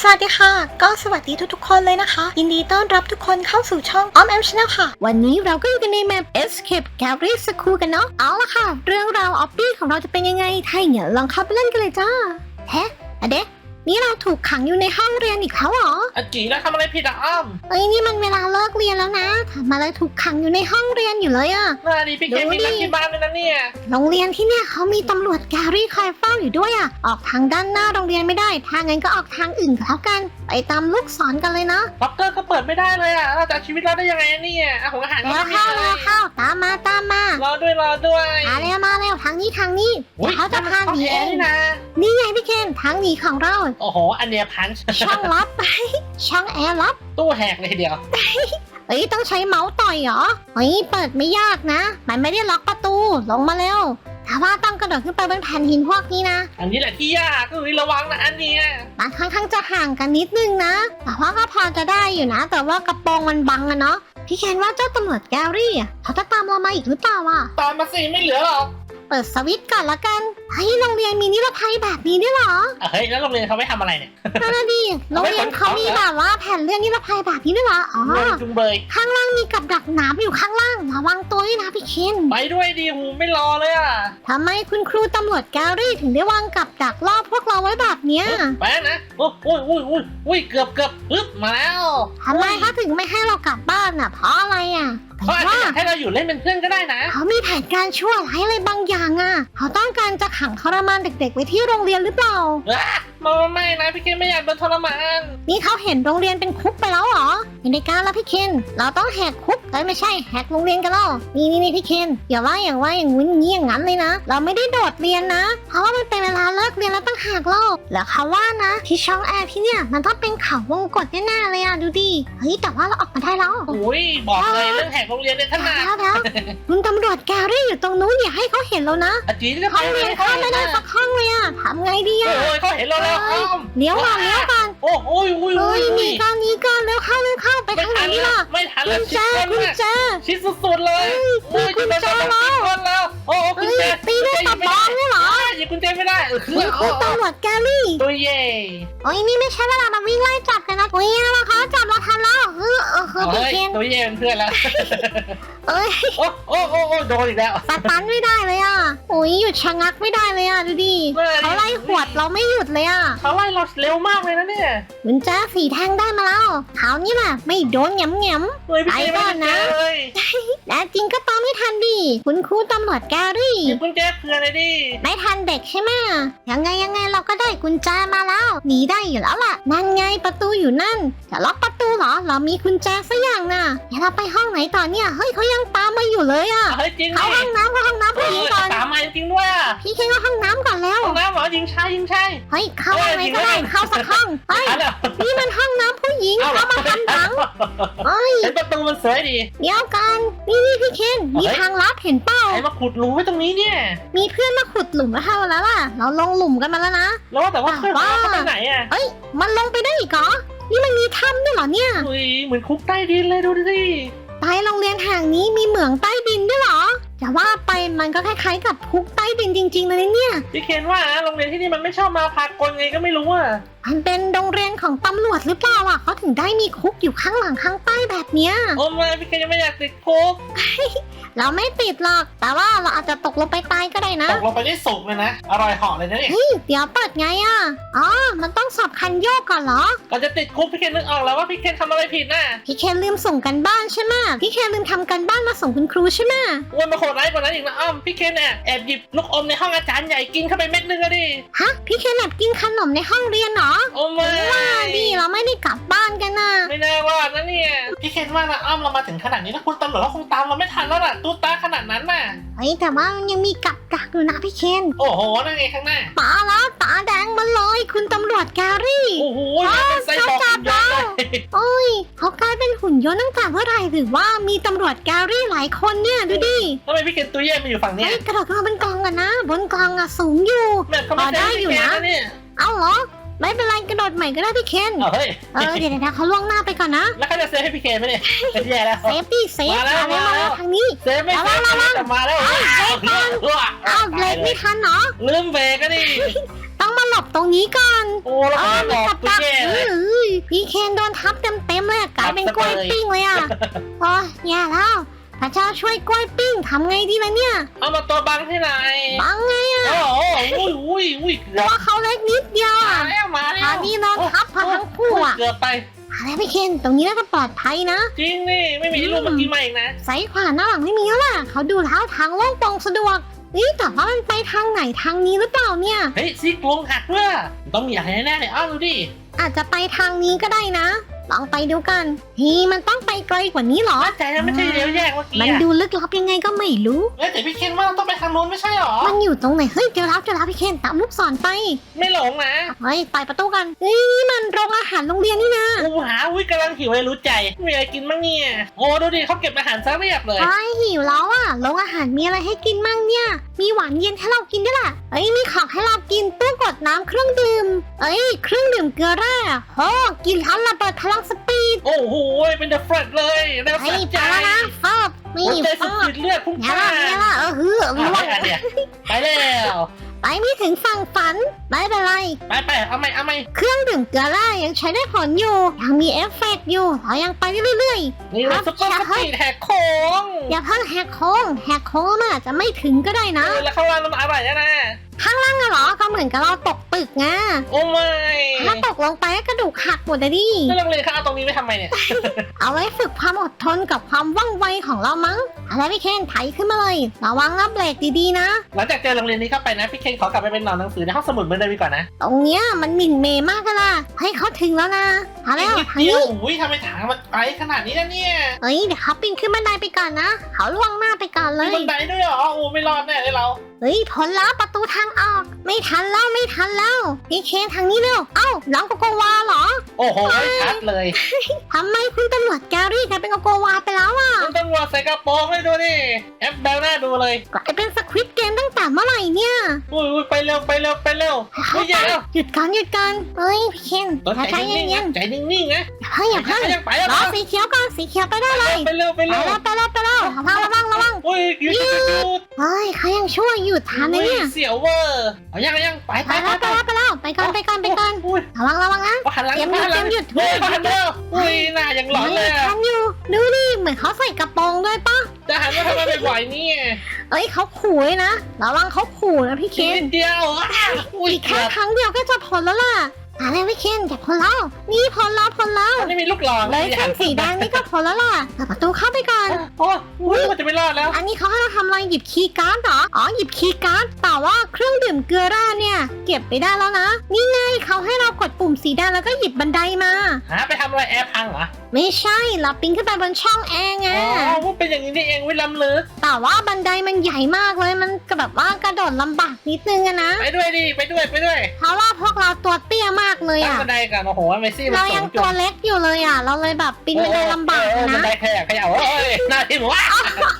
สวัสดีค่ะ ก็สวัสดีทุกๆคนเลยนะคะ ยินดีต้อนรับทุกคนเข้าสู่ช่องออมแอมชาแนลค่ะ วันนี้เราก็อยู่กันในแมป Escape Gallery School กันเนาะเอาละค่ะ เรื่องราวออฟฟี่ของเราจะเป็นยังไง ถ้าอย่างนั้นลองเข้าไปเล่นกันเลยจ้าแฮะอะเด็ก นี่เราถูกขังอยู่ในห้องเรียนอีกแล้วเหรออาจีแล้วทำอะไรผิดอะอ้อมเอ้ยนี่มันเวลาเลิกเรียนแล้วนะทำอะไรถูกขังอยู่ในห้องเรียนอยู่เลยอะ น่าดีพี่เคดูมีดินักที่บ้านด้วยนะเนี่ยโรงเรียนที่เนี่ยเขามีตำรวจแกรี่คอยเฝ้าอยู่ด้วยอะออกทางด้านหน้าโรงเรียนไม่ได้ถ้างั้นก็ออกทางอื่นก็แล้วกัน ไปตามลูกศรกันเลยนะล็อกเกอร์ก็เปิดไม่ได้เลยอะเราจะเอาชีวิตเราได้ยังไงอะเนี่ยอาของอาหารก็แล้วไม่มีเข้าเลแล้วยเข้าตามมาตามมารอด้วยรอด้วยมาแล้วมาแล้วทางนี้ทางนี้ อุ๊ยเดี๋ยวเขาจะพาหนีแอเอร์งนี่นะ นี่ไงพี่เคนทางหนีของเราโอ้โห อันเนี้ยพันช์ช่องลับช่องแอร์ลับ ตู้แหกเลยทีเดียว เอ้ยต้องใช้เมาส์ต่อยเหรอเฮ้ยเปิดไม่ยากนะ มันไม่ได้ล็อกประตู ลงมาเร็วแต่ว่าต้องกระโดดขึ้นไปบนแผ่นหินพวกนี้นะ อันนี้แหละที่ยากก็คือระวังนะอันเนี้ยมันค่อนข้างจะห่างกันนิดนึงนะ แต่ว่าก็พอจะได้อยู่นะ แต่ว่ากระโปรงมันบังอะเนาะ พี่เคนว่าเจ้าตำรวจแกรี่อะเขาจะตามเรามาอีกหรือเปล่าอะตามมาสิไม่เหลือหรอก เปิดสวิตช์ก่อนละกันเฮ้ยโรงเรียนมีนิรภัยแบบนี้ด้วยเหรออะเฮ้ยแล้วโรงเรียนเขาไม่ทำอะไรเนี่ย นั่นน่ะดิโรงเรียนเขามีแบบว่าแผ่นเลื่อนนิรภัยแบบนี้ด้วยเหรออ๋อ เลยจุงเบยข้างล่างมีกับดักหนามอยู่ข้างล่างระวังตัวด้วยนะพี่เคนไปด้วยดีหูไม่รอเลยอะทำไมคุณครูตำรวจแกรี่ถึงได้วางกับดักล่อพวกเราไว้แบบเนี้ยไปนะโอ้ยโอ้ยโอ้ยโอ้ยโอ้ยเกือบเกือบปึ๊บมาแล้วทำไมเขาถึงไม่ให้เรากลับบ้านอะเพราะอะไรอะแต่เขาอาจจะว่าอยากให้เราอยู่เล่นเป็นเพื่อนก็ได้นะ เขามีแผนการชั่วร้ายอะไรบางอย่างอะเขาต้องการจะขังทรมานเด็กๆไว้ที่โรงเรียนหรือเปล่า อะ มาไม่นะพี่เคนไม่อยากโดนทรมานนี่เขาเห็นโรงเรียนเป็นคุกไปแล้วเหรออยู่ในการแล้วพี่เคนเราต้องแหกคุกเอ้ยไม่ใช่แหกโรงเรียนกันแล้วนี่นี่นี่พี่เคนอย่าว่าอย่างว่าอย่างงู้นอย่างนี้อย่างนั้นเลยนะ เราไม่ได้โดดเรียนนะ เพราะว่ามันเป็นเวลาเลิกเรียนแล้วต้องหากโลกแล้วเขาว่านะ ที่ช่องแอร์ที่เนี่ยมันต้องเป็นเขาวงกตแน่ๆเลยอะดูดิเฮ้ยแต่ว่าเราออกมาได้แล้วอุ้ยบอกเลยเรื่องแหกโรงเรียนเนี่ยถนัดแล้วแล้วคุณตำรวจแกรี่อยู่ตรงนู้นอย่าให้เขาเห็นแล้วนะอาจีจะห้องเรียนเข้าไม่ได้สักห้องเลยอะทำไงดีโอ้อะยเขาเห็นเราแล้วอ้อมเลี้ยวก่อนเลี้ยวก่อนโอ้โอ้ยอุ้ยเฮ้อุ้ยยหนีก่อนหนีก่อนเร็วเข้าเร็วเข้าไปไม่ทางไหนทันดีแล้ล่ะวไม่ทันกุแล้วญชิแจดคนกุญน่ะแจ ชิดสุดๆเลยเฮ้ยโอ้ยกุญแจจะโดนแล้ว คุณครูตำรวจแกรี่ตัวเย่โอ้ยนี่ไม่ใช่เวลามาวิ่งไล่จับกันนะโอ้ยเราเขาจับเราทันแล้วเออเออคือเอาพี่เฮ้ยเคนตัวเย่เป็นเพื่อนแล้วเอ้ยโอ้โอ้โอ้โอ้โดนอีกแล้วสตันไม่ได้เลยอะโอ้ยหยุดชะงักไม่ได้เลยอะดูดิเฮ้ยเขาไล่หวดเราไม่หยุดเลยอะเขาไล่เราเร็วมากเลยนะเนี่ยกุญแจสีแท่งได้มาแล้วคราวนี้แหละไม่โดนแง้มแง้มเฮ้ยพี่เจไปไม่ก่อนได้นะเจอเลยๆและจริงก็ตามไม่ทันดิ คุณครูตำรวจแกรี่หยิบกุญแจเพื่อนเลยดิไม่ทันเด็กใช่ไหมยังไงยังไงเราก็ได้กุญแจมาแล้วหนีได้อยู่แล้วล่ะ นั่นไงประตูอยู่นั่น จะล็อกประตูเหรอ เรามีกุญแจสักอย่างน่ะเดี๋ยวเราไปห้องไหนต่อเนี่ยเฮ้ยเขายังตามมาอยู่เลยอะเฮ้ยจริงเข้าดิห้องน้ำเข้าห้องน้ำเฮ้ผู้ยหญิงก่อนตามมาจริงๆด้วยอะพี่เคนเข้าห้องน้ำก่อนแล้วห้องน้ำเหรอยิงชายยิงชายเฮ้ยเข้าห้องไหนก็ได้เข้าสักห้องเฮ้ยทันแล้วนี่มันห้องน้ำผู้หญิงเอ้าเข้ามาทำหนังเฮ้ยเห็นประตูมันสวยดีเดี๋ยวกันนี่นี่พี่เคนมีเฮ้ยทางลับเห็นเปล่า ใครมาขุดรูไว้ตรงนี้เนี่ย มีเพื่อนมาขุดหลุมมาให้เราแล้วล่ะ เราลงหลุมกันมาแล้วนะ แล้วว่าแต่ว่าเพื่อนของเราเขาไปไหนอะเฮ้ย มันลงไปได้อีกเหรอ นี่มันมีถ้ำด้วยเหรอเนี่ย อุ้ยเหมือนคุกใต้ดินเลยดูดิใต้โรงเรียนแห่งนี้มีเหมืองใต้ดินด้วยเหรอ จะว่าไปมันก็คล้ายๆ กับคุกใต้ดินจริงๆเลยนะเนี่ย พี่เคนว่านะโรงเรียนที่นี่มันไม่ชอบมาพากลไงก็ไม่รู้อะมันเป็นโรงเรียนของตำรวจหรือเปล่าอะเขาถึงได้มีคุกอยู่ข้างหลังข้างใต้แบบเนี้ย โอ้ไม่พี่เคนยังไม่อยากติดคุกเราไม่ติดหรอก แต่ว่าเราอาจจะตกลงไปตายก็ได้นะ ตกลงไปได้สุกเลยนะ อร่อยเหาะเลยนะเนี่ยเฮ้ยเดี๋ยวเปิดไงอะ อ๋อ มันต้องสอบคันโยกก่อนเหรอ ก่อนจะติดคุกพี่เคนนึกออกแล้วว่าพี่เคนทำอะไรผิดน่ะ พี่เคนลืมส่งกันบ้านใช่ไหมพี่เคนลืมทำกันบ้านมาส่งคุณครูใช่ไหมอ้วนมาโหดร้ายกว่านั้นอีกนะอ้อมพี่เคนเนี่ยแอบหยิบลูกอมในห้องอาจารย์ใหญ่กินเข้าไปเม็ดนึงอะดิฮะ พี่เคนแอบกินขนมในห้องเรียนเหรอโอ้ไม่ ว่าดิเราไม่ได้กลับบ้านกัน พี่เคนว่านะอ้อมเรามาถึงขนาดนี้แล้วคุณตำรวจก็คงตามเราไม่ทันแล้วล่ะตู้ตาขนาดนั้นน่ะ เฮ้ยแต่ว่ามันยังมีกับดักอยู่นะพี่เคนโอ้โหนั่นไงข้างหน้าตาแล้วตาแดงมาเลยคุณตำรวจแกรี่ โอ้โหยังเป็นไส้บอกคุณยศเลยโอ้ยเขากลายเป็นหุ่นยนต์ตั้งแต่เมื่อไหร่หรือว่ามีตำรวจแกรี่หลายคนเนี่ยดูดิทำไมพี่เคนตัวเย่มาอยู่ฝั่งเนี้เฮ้ยยกระโดดขึ้นมาบนกองกันนะ บนกองอะสูงอยู่แบบเขาไม่อ๋อได้ใช่อยู่พี่เคนนะนะเนี่ย เอาเหรอ ไม่เป็นไรกระโดดใหม่ก็ได้พี่เคนเอาเฮ้ย เออเดี๋ยวนะเขาล่วงหน้าไปก่อนนะแล้วเขาจะเซฟให้พี่เคนไหมเนี่ยแย่แล้วเซฟดิเซฟมาแล้วมาแล้วมาแล้วทางนี้เซฟไม่เซฟแต่มาแล้วเอ้ยเบรกก่อนอ้าวเบรกไม่ทันเหรอลืมเบรกก็ดิต้องมาลบตรงนี้ก่อนโอ้แล้วเอก็อหลมันอกกับกูดักแย่เลยเอ้ยพี่เคนโดนทับเต็มๆเลยอะกลายเป็นกล้วยปิ้งเลยอะโอ้ยแย่แล้วพระเจ้าช่วยกล้วยปิ้งทำไงดีล่ะเนี่ย เอามาตัวบังให้หน่อยบังไงอะโอ้โหอุ้ยอุ้ยอุ้ยเกืตัอบวเขาเล็กนิดเดียวมาอะ นนี้โดนทับพอทั้งคู่อะเกือบไปอะไรพี่เคนตรงนี้น่าจะปลอดภัยนะ จริงนี่ไม่มีที่ลูกเมื่อกี้มาอีกนะซ้ายขวาหน้าหลังไม่มีแล้วล่ะเขาดูเท้าทางโล่งโปร่งสะดวกนี่แต่ว่ามันไปทางไหนทางนี้หรือเปล่าเนี่ยเฮ้ยซี่โครงหักด้วยต้องมีอะไรแน่ๆเลยอ้าวดูดิอาจจะไปทางนี้ก็ได้นะ ลองไปดูกันฮีมันต้องไปไกลกว่านี้เหรอมั่นใจนะไม่ใช่เลี้ยวแยกเมื่อกี้มันอะดูลึกลับยังไงก็ไม่รู้ เอ้ยแต่พี่เคนว่าเราต้องไปทางโน้นไม่ใช่หรอ มันอยู่ตรงไหน เฮ้ยเจอแล้วเจอแล้วพี่เคนตามลูกศรไป ไม่หลงนะเฮ้ยไปประตูกันเฮ้ยนี่มันโรงอาหารโรงเรียนนี่นะกูหาอุ้ยกำลังหิวเลยรู้ใจมีอะไรกินบ้างเนี่ยโอ้ดูดิเขาเก็บอาหารซะเรียบเลยไอ้หิวแล้วอะโรงอาหารมีอะไรให้กินมั่งเนี่ย มีหวานเย็นให้เรากินด้วยล่ะ เอ้ยมีของให้เรากินตู้กดน้ำเครื่องดื่ม เอ้ยเครื่องดื่มเกลือแร่โอ้กินแล้วระเบิดพลังสปีดโอ้โหเป็นเดอะเฟรดเลยเร็วไอ้สัยใจไปแล้วนะฟอบนี่หัวใจฟสุดอบขีดเลือดพุ่งเนี่ยพล่าละนเนี่ยละเออฮือเอาร่วไปงอันเนี่ยไปแล้ว ไปไม่ถึงฝั่งฝัน ไม่เป็นไร ไปไปเอาไหมเอาไหมเครื่องดื่มเกลือแร่ยังใช้ได้ผลอยู่ ยังมีเอฟเฟกต์อยู่เรายังไปได้เรื่อยนี่เราซุปเปอร์สปีดแหกโค้งๆ อย่าเพิ่งแหกโค้งแหกโค้งมันอาจจะไม่ถึงก็ได้นะเออแล้วข้างล่างมันอร่ อยนะนั่นน่ะเหรอก็เหมือนกับเราตกตึกไงโอ้ไม่ถ้าตกลงไปก็กระดูกหักหมดเลยดิ แล้วโรงเรียนเขาเอาตรงนี้ไปทำไมเนี่ย เอาไว้ฝึกความอดทนกับความว่องไวของเรามั้งอะไรพี่เคนไถขึ้นมาเลย ระวังนะเบรกดีๆนะ หลังจากเจอโรงเรียนนี้เข้าไปนะ พี่เคนขอกลับไปเป็นหนอนหนังสือในห้องสมุดเหมือนเดิมดีกว่อนนะตรงเนี้ยมันหมิ่นเมย์มากกันล่ะให้เขาถึงแล้วนะเอาแล้วนิดทางเดียวนี้อุ้ยทำไมถางมันไกลขนาดนี้นะเนี่ยเอ้ยเดี๋ยวเขาปีนขึ้นบันไดไปก่อนนะเขาล่วงหน้าไปก่อนเลมีย บันไดด้วยเหรอโอ้ไม่รอดแน่เลยเราเฮ้ยผลแล้วประตูทางออก ไม่ทันแล้วไม่ทันแล้วพี่เคนทางนี้เร็วเอ้าน้องโกโกวาเหรอโอ้โหชัดเลยทำไมคุณตำรวจแกรี่กลายเป็นโกโกวาไปแล้วอะคุณตำรวจใส่กระโปรงให้ดูดิแอปแบลหน้าดูเลยกลายเป็นสควิตเกมตั้งแต่เมื่อไหร่เนี่ยอุ้ยอุ้ยไปเร็วไปเร็วไปเร็วอุ้ยอย่าเร็วหยุดก่อนหยุดก่อนเฮ้ยพี่เคนตัวใจใจนิ่งๆเย็นะนใจนิ่งๆนะๆเฮ้ยอย่าเพิ่งยังไปแล้วรอสีเขียวก่อนสีเขียวไปได้เลยไปเร็วไปไปเร็วแล้วไปแล้วไปแล้วระวังระวังระวังอุ้ยหยุดหยุดหยุดหยุดเฮ้ยเขายังช่วยหยุดทันนะเนี่ยเสียวเวอร์เอายังเอายังไปไปไปแล้วไปไปแล้วไปแล้วไปก่อนไปก่อนไปก่อนอุ้ยระวังระวังนะหันหลังเตรียมหยุดหันหลังเตรียมหยุดเฮ้ยหันเร็วอุ้ยหน้ายังหลอนเลยฮ้อะทันอยู่ดูดิเหมือนเขาใส่กระโปรงด้วยปะจะหันมาทำไมบ่อยๆเนี่ยเอ้ยเขาขู่เลยนะระวังเขาขู่นะพี่เคนนิดเดียวอ้าวอุ้ยอีกเกืแค่อบครั้งเดียวก็จะพ้นแล้วล่ะ อะไรพี่เคนจะพ้นแล้วนี่พ้นแล้วพ้นแล้วอันนี้มีลูกหลอกเลยเส้นสีแดงนี่ก็พ้นแล้วล่ะเปิดประตูเข้าไปก่อน โอ้ยมันจะไม่รอดแล้ว อันนี้เขาให้เราทำอะไรหยิบคีย์การ์ดเหรอ อ๋อหยิบคีย์การ์ดแต่ว่าเครื่องดื่มเกลือแร่เนี่ย เก็บไปได้แล้วนะ นี่ไงเขาให้เรากดปุ่มสีแดงแล้วก็หยิบบันไดมา หาไปทำอะไรแอร์พังเหรอ ไม่ใช่เราปีนขึ้นไปบนช่องแอร์ไง อ๋อว่าเป็นอย่างนี้นี่เองวิล้ำลึก แต่ว่าบันไดมันใหญ่มากเลยมันก็แบบว่ากระโดดลำบากนิดนึงอะนะ ไปด้วยดิ ไปด้วย ไปด้วยเพราะว่าพวกเราตัวเตี้ยมากเลยตั้งอะบันไดกันโอ้โหเมซี่มันเราสูยังงจุตัวดเล็กอยู่เลยอะเราเลยแบบปีนบันไดลำบากเอออะบันนะไดขยับขยับโอ้ยหน้าทิ่มว้า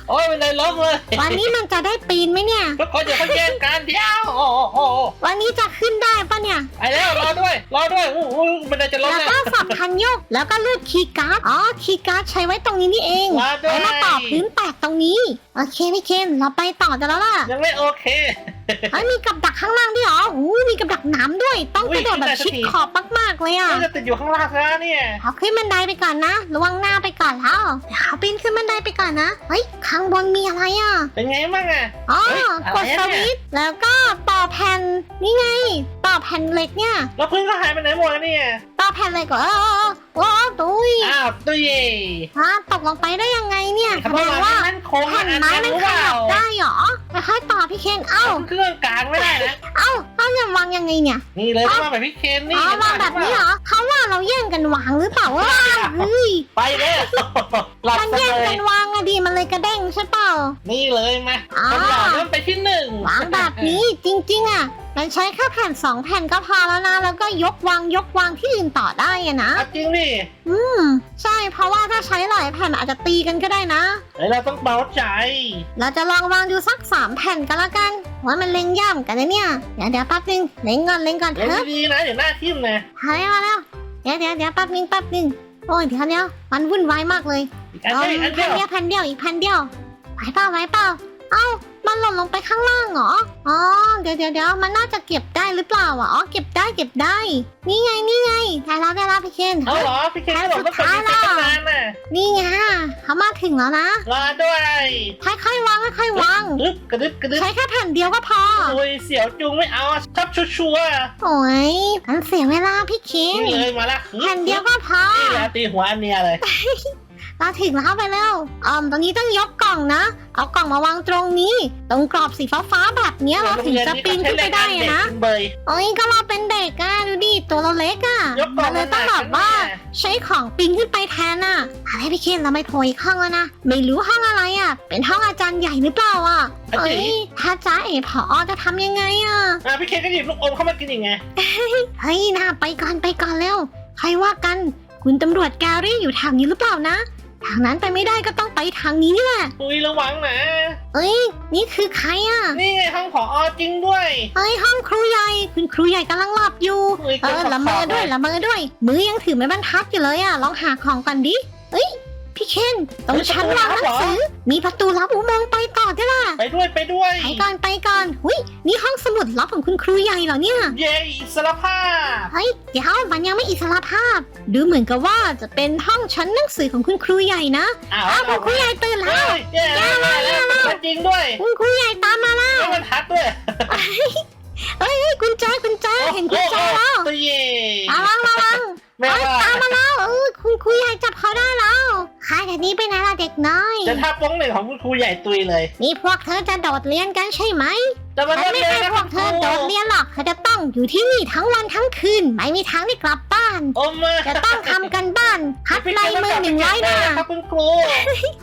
โอ้ยบันไดล้มเลยวันนี้มันจะได้ปีนไหมเนี่ย ทุกคนอย่าเขาแย่งกันเดียวโอ้โหวันนี้จะขึ้นได้ปะเนี่ยไปแล้วรอด้วยรอด้วยอู้หูบันไดจะล้มแล้วแล้วก็สับคันโยกแล้วก็รูดคีย์การ์ดอ๋อคีย์การ์ดใช้ไว้ตรงนี้นี่เองมาด้วยไว้มาต่อพื้นแตกตรงนี้โอเคพี่เคนเราไปต่อจะแล้วล่ะยังไม่โอเค เฮ้ยมีกับดักข้างล่างด้วยเหรออู้มีกับดักน้ำด้วย ต้องอุ๊กยระโดดแบบขึ้นได้สักชิดที ขอบมากๆเลยอะมันจะติดอยู่ข้างล่างนะเนี่ยเขาขึ้นบันไดไปก่อนนะ ระวังหน้าไปก่อนแล้วเดี๋ยวเขาปีนขึ้นบันไดไปก่อนนะ เฮ้ยข้างบนมีอะไรอะ เป็นไงบ้างอะอ๋อ เฮ้ยอะไรกดอะสเนี่ยวิตช์แล้วก็ต่อแผ่นนี่ไง ต่อแผ่นเหล็กเนี่ย แล้วพึ่งก็หายไปไหนหมดแล้วเนี่ย ต่อแผ่นเหล็กเหรอเออเออเออตุ้ยอ้าวตุ้ยฮะตกลงไปได้ยังไงเนี่ยแสทำไมดงมันว่ามั่นคงแผ่นไม้มันรู้ขเปล่ายับได้เหรอค่อยๆต่อพี่เคนเอ้า เครื่องกลางไม่ได้นะ เอ้าเอ้าเนี่ยวางยังไงเนี่ย นี่เลยต้องมาแบบพี่เคนนี่อ๋อวางแบบนี้เหรอเขาว่าเราแย่งกันวางหรือเปล่าวะเฮ้ยไปเลยหลับมันซะแย่งเลกัยนวางอะดีมันเลยกระเด้งใช่เปล่า นี่เลยมาอ๋อคนหล่อเริ่มไปที่หนึ่งวางแบบนี้จริงๆอะมันใช้แค่แผ่นสองแผ่นก็พอแล้วนะ แล้วก็ยกวางยกวางที่อื่นต่อได้อะนะ เอาจริงดิอืม ใช่เพราะว่าถ้าใช้หลายแผ่นอาจจะตีกันก็ได้นะ เฮ้ยเราต้องเบาใจ เราจะลองวางดูสักสามแผ่นกันละกันว่ามันเล็งย่ำกันนะเนี่ย เดี๋ยวเดี๋ยวแป๊บนึงเล็งก่อนเล็งก่อนเถเล่นอะดีๆนะเดี๋ยวหน้าทิ่มนะหายมาแล้วเดี๋ยวเดี๋ยวเดี๋ยวแป๊บนึงแป๊บนึงโอ้ยเดี๋ยวเดี๋ยวมันวุ่นวายมากเลยอีกอันเอาเดียวอีกอันเดีแผ่ยนวเดียวแผ่นเดียวอีกแผ่นเดียวไหวเปล่าไหวเปล่า เอ้า มันหล่นลงไปข้างล่างเหรอ อ๋อ เดี๋ยวเดี๋ยวเดี๋ยวมันน่าจะเก็บได้หรือเปล่าอะ อ๋อ เก็บได้เก็บได้ นี่ไงนี่ไงได้แล้วได้แล้วพี่เคน เอาเหรอพี่เคนก็บอกว่าเป็นพี่เคนตั้งนานน่ะนี่ไงเขามาถึงแล้วนะ รอด้วยค่อยๆวางค่อยๆวางดึบกระดึบกระดึบใช้แค่แผ่นเดียวก็พอ โอ้ยเสียวจุงไม่เอาอะชอบชัวร์โอ้ยมันเสียเวลาพี่เคนๆนี่เลยมาละแผ่นเดียวก็พอนี่แหละตีหัวอันเนียเลย เราถึงแล้วไปแล้วอืมตอนนี้ต้องยกกล่องนะ เอากล่องมาวางตรงนี้ ตรงกรอบสีฟ้าๆแบบเนี้ยเราถึงจะปีนขึ้นไปได้อะนะ เบย โอ้ยก็เราเป็นเด็กอะดูดิตัวเราเล็กอะยกกล่องมันเลยต้องแบบว่า ใช้ของปีนขึ้นไปแทนอะอะไรพี่เคนเราไม่โผล่อีกห้องแล้วนะ ไม่รู้ห้องอะไรอะเป็นห้องอาจารย์ใหญ่หรือเปล่าอะเอ้ยถ้าจ้าเอ๋ผอจะทำยังไงอะ อะพี่เคนก็หยิบลูกอมเข้ามากินอีกไงเฮ้ยนะไปก่อนไปก่อนเร็ว ใครว่ากัน คุณตำรวจแกรี่อยู่ทางนี้หรือเปล่านะ ทางนั้นไปไม่ได้ก็ต้องไปทางนี้นี่แหละอุ้ยระวังนะ เอ้ย นี่คือใครอะนี่ไงห้องผอจริงด้วยเฮ้ยห้องครูใหญ่คุณครูใหญ่กำลังหลับอยู่อุ้ยเออละเมอด้วยละเมอด้วย มือยังถือไม้บรรทัดอยู่เลยอะลองหาของกันดิ เอ้ยพี่เคนตรงชั้นวางหนังสือมีประตูลับอุโมงค์ไปต่อด้วยล่ะไปด้วยไปด้วยไปก่อนไปก่อนหุยนี่ห้องสมุดลับของคุณครูใหญ่เหรอเนี่ย เย้อิสรภาพเฮ้ยเดี๋ยวมันยังไม่อิสระภาพ ดูเหมือนกับว่าจะเป็นห้องชั้นหนังสือของคุณครูใหญ่นะอ้าวอ้าวคุณครูใหญ่ตื่นแล้วเฮ้ยแย่แล้วแย่แล้วจริงด้วย คุณครูใหญ่ตามมาแล้วแล้วมันทัดด้วยเฮ้ยกุญแจกุญแจเห็นกุญแจแล้วตัวเย่ระวังระวังแม่เอ้ยว่าตามมาแล้วเออ คุณครูใหญ่จับเขาได้แล้วใครแต่นี้ไปไหนล่ะเด็กน้อย จะท่าป้องหนึ่งของคุณครูใหญ่ตุยเลย นี่พวกเธอจะโดดเรียนกันใช่ไหมจะมาฉันเล่นไม่เลยให้นะพวกเธอโดดเรียนหรอกเธอจะต้องอยู่ที่นี่ทั้งวันทั้งคืน ไม่มีทางได้กลับบ้าน โอ้มาจะต้องทำกันบ้านคัดลายมือหนึ่งร้อยหน้า ครับคุณครู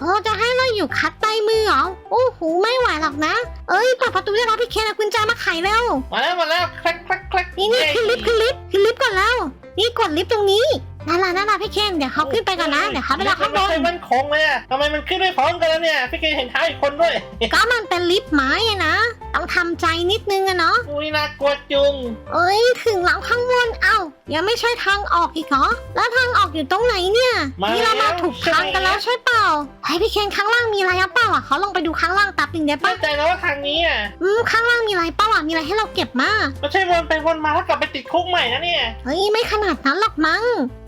โอ้จะให้เราอยู่คัดลายมือเหรอโอ้โหไม่ไหวหรอกนะ เอ้ยเปิดประตูได้แล้วพี่เคนเอากุญแจมาไขเร็วมาแล้วมาแล้วคลักคลักคลักนี่นี่ขึ้นลิฟต์ขึ้นลิฟต์ขึ้นลิฟต์ก่อนแล้ว นี่กดลิฟต์ตรงนี้ นั่นล่ะนั่นล่ะพี่เคนเดี๋ยวเขาขึ้นไปก่อนนะเดี๋ยวเขาไปรอข้างบไม่นค่อยมั่นคงเลยอะทำไมมันขึ้นไม่พร้อมกันแล้วเนี่ย พี่เกเห็นเท้าอีกคนด้วย ก็มันเป็นลิฟต์ไม้อะนะ ต้องทำใจนิดนึงอะเนาะอุ้ยน่ากลัวจุง เอ้ยถึงหลังข้างบนเอ้ายังไม่ใช่ทางออกอีกเหรอแล้วทางออกอยู่ตรงไหนเนี่ยนี่เรามาถูกทางกันแล้วใช่เปล่าไอ้พี่เคนข้างล่างมีอะไรหรือเปล่าอะเขาลงไปดูข้างล่างแป๊บนึงได้มั่ปะนใจแล้วว่าทางนี้อะอืมข้างล่างมีอะไรเปล่าอะมีอะไรให้เราเก็บมาไม่ใช่วนไปวนมาแล้วกลับไปติดคุกใหม่นะเนี่ย เฮ้ยไม่ขนาดนั้นหรอกมั้ง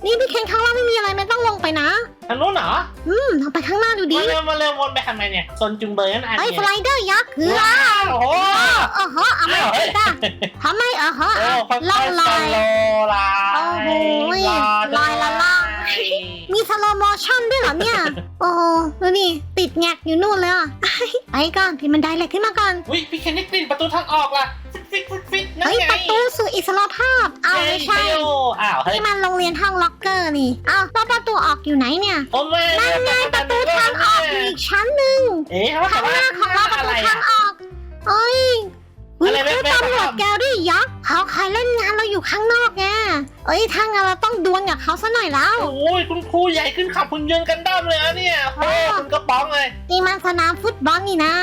นี่พี่เคนข้างล่างไม่มีอะไรไม่ต้องลงไปนะ ทางนู้นเหรออืมลองไปข้างหน้าดูดิมาเร็วมาเร็ววนไปทำไมเนี่ยซนจุงเบยนั่นอันไอ้เนี่ยสไลเดอร์ยักษ์คืออะไรว้าวโอ้โหเออเหอะเอาไม่อ้าวเฮ้ยติดอะทำไมเออเหอะโอ้อะค่อยๆล่องลอยสโลว์ลายโอ้โหลอยละล่องมีสโลโมชั่นด้วยเหรอเนี่ย โอ้โหดูนี่ติดแงกอยู่นู่นเลยอะไปก่อนพี่มันไดเหล็กขึ้นมาก่อน อุ้ยพี่เคนนี่กลิ่นประตูทางออกล่ะ ฟิตฟิตฟิตฟิตนั่นเฮ้ยไงประตูสู่อิสรภาพเอาไม่ใช่เย้อ้าวเฮ้ยนี่มันโรงเรียนห้องล็อกเกอร์นี่เอาแล้วประตูออกอยู่ไหนเนี่ยโอ้แม่นั่นไงประตูทางออกอยู่อีกชั้นหนึ่งเอ๊ะว่าแต่ข้างหว่าน้าของเราประอะไรตูทาอะงออกเอ้ยคุณ อะไรแม่คือแม่ตำรวจทำแกรี่ยักษ์เขาใครเล่นงานเราอยู่ข้างนอกไงเอ้ยถ้างั้นเราต้องดวลกับเขาซะหน่อยแล้ว โอ้ยคุณครูใหญ่ขึ้นขับหุ่นยนต์กันด้ามเลยอะเนี่ยโอ้คุณกระป๋องเลยนี่มันสนามฟุตบอลนี่นะ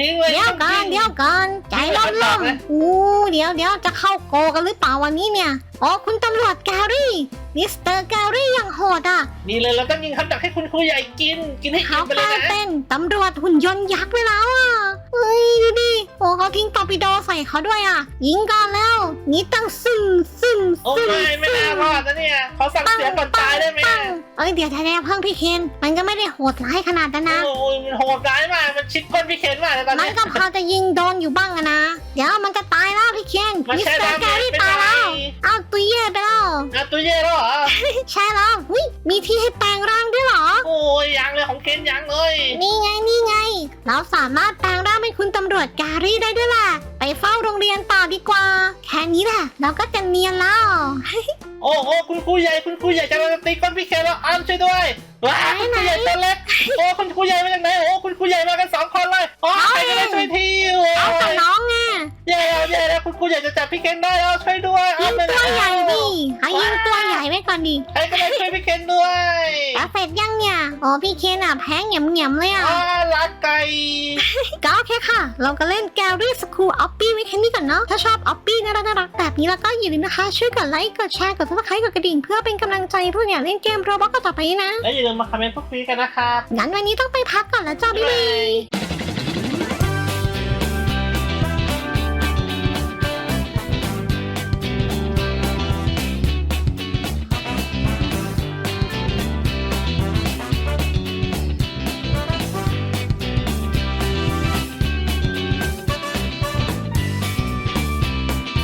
ยิงเลยเดี๋ยวก่อนเดี๋ยวก่อนใจร่มๆอู้เดี๋ยวเดี๋ยวจะเข้าโกกันหรือเปล่าวันนี้เนี่ยอ๋อคุณตำรวจแกรี่มิสเตอร์แกรี่ยังโหดอะนี่เลยเราต้องยิงคำดักให้คุณครูใหญ่กิน กินให้กิเขานไปกเลลายยนะเป็นตำรวจหุ่นยนต์ยักษ์ไปแล้วอะเฮ้ยดูดิโอ้เขาทิ้งตอร์ปิโดใส่เขาด้วยอะ ยิงก่อนแล้วนี่ตั้งซึมซึมโอ้ซึมไม่ไม่น่ารอดนะเนี่ยเขาสั่งเสียก่อนตายได้ไหมปัง เอ้ยเดี๋ยวแท้ๆเพิ่งพี่เคน มันก็ไม่ได้โหดร้ายขนาดนั้นนะ โอ้ยมันโหดร้ายมาก มันชิดก้นพี่เคนมากเลยตอนมันนี้ ก็พอจะยิงโดนอยู่บ้างอะนะ เดี๋ยวมันจะตายแล้วพี่เคนมันมิสแค่เตอร์ดำแกเนินรี่ไปตายไหนแล้วเอาตุยเย่ไปแล้วอะตัวเย่แล้วเหรอ ใช่แล้วหุยมีที่ให้แปลงร่างด้วยเหรอ โอ้ยยังเลยของเคนยังเลย นี่ไงนี่ไง เราสามารถแปลงร่างเป็นคุณตำรวจการีได้ด้วยแหละไปเฝ้าโรงเรียนต่อดีกว่า แค่นี้แหละเราก็จะเนียนแล้ว โอ้โอ้คุณครูใหญ่คุณครูใหญ่จะมาตีก้นพี่เคนแล้วอ้ามช่วยด้วยว้าคุณครูใหญ่ตัวเล็กโอ้คุณครูใหญ่มาจากไหนโอ้คุณครูใหญ่มากันสองคนเลยโอ้ใครก็ได้ช่วยทีโอ้ เอาแต่ยน้องไง แย่แล้วแย่แล้วคุณครูใหญ่จะจับพี่เคนได้แล้วช่วยด้วยยิงไปตัวใหญ่แล้วดิให้ยิงตัวใหญ่ไว้ก่อนดิใครก็ได้ช่วยพี่เคนด้วยแล้วเสร็จยังเนี่ยโอ้พี่เคนอะแพ้เหงียมๆเลยอะอ้ารักไก่ก็โอเคค่ะ เราก็เล่นแกลลี่สคูลออปปี้ไว้แค่นี้ก่อนเนาะ ถ้าชอบออปปี้น่ารักน่ารักแบบนี้แล้วก็อย่าลืมนะคะ ช่วยกดไลค์ กดแชร์ กดซับสไครต์กดกระดิ่ง เพื่อเป็นกำลังใจให้พวกเนี่ยเล่นเกมโรบอทต่อไปนะ และอย่าลืมมาคอมเมนต์พูดคุยกันนะครับ งั้นวันนี้ต้องไปพักก่อนแล้วจ้า บ๊ายบายบ๊ายบาย